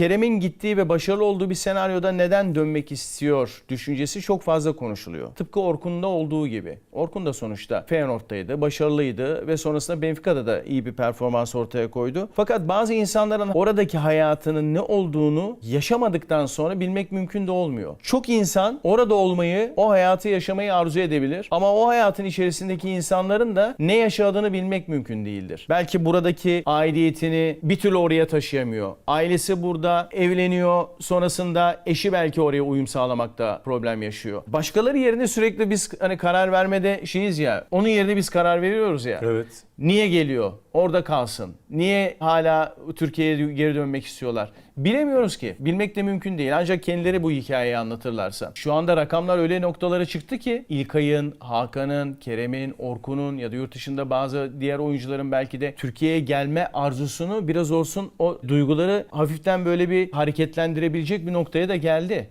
Kerem'in gittiği ve başarılı olduğu bir senaryoda neden dönmek istiyor düşüncesi çok fazla konuşuluyor. Tıpkı Orkun'da olduğu gibi. Orkun da sonuçta Feyenoord'daydı, başarılıydı ve sonrasında Benfica'da da iyi bir performans ortaya koydu. Fakat bazı insanların oradaki hayatının ne olduğunu yaşamadıktan sonra bilmek mümkün de olmuyor. Çok insan orada olmayı, o hayatı yaşamayı arzu edebilir ama o hayatın içerisindeki insanların da ne yaşadığını bilmek mümkün değildir. Belki buradaki aidiyetini bir türlü oraya taşıyamıyor. Ailesi burada evleniyor, sonrasında eşi belki oraya uyum sağlamakta problem yaşıyor. Başkaları yerine sürekli biz hani karar vermede şeyiz ya, onun yerine biz karar veriyoruz ya. Evet. Niye geliyor? Orada kalsın. Niye hala Türkiye'ye geri dönmek istiyorlar? Bilemiyoruz ki. Bilmek de mümkün değil. Ancak kendileri bu hikayeyi anlatırlarsa. Şu anda rakamlar öyle noktalara çıktı ki İlkay'ın, Hakan'ın, Kerem'in, Orkun'un ya da yurt dışında bazı diğer oyuncuların belki de Türkiye'ye gelme arzusunu biraz olsun o duyguları hafiften böyle bir hareketlendirebilecek bir noktaya da geldi.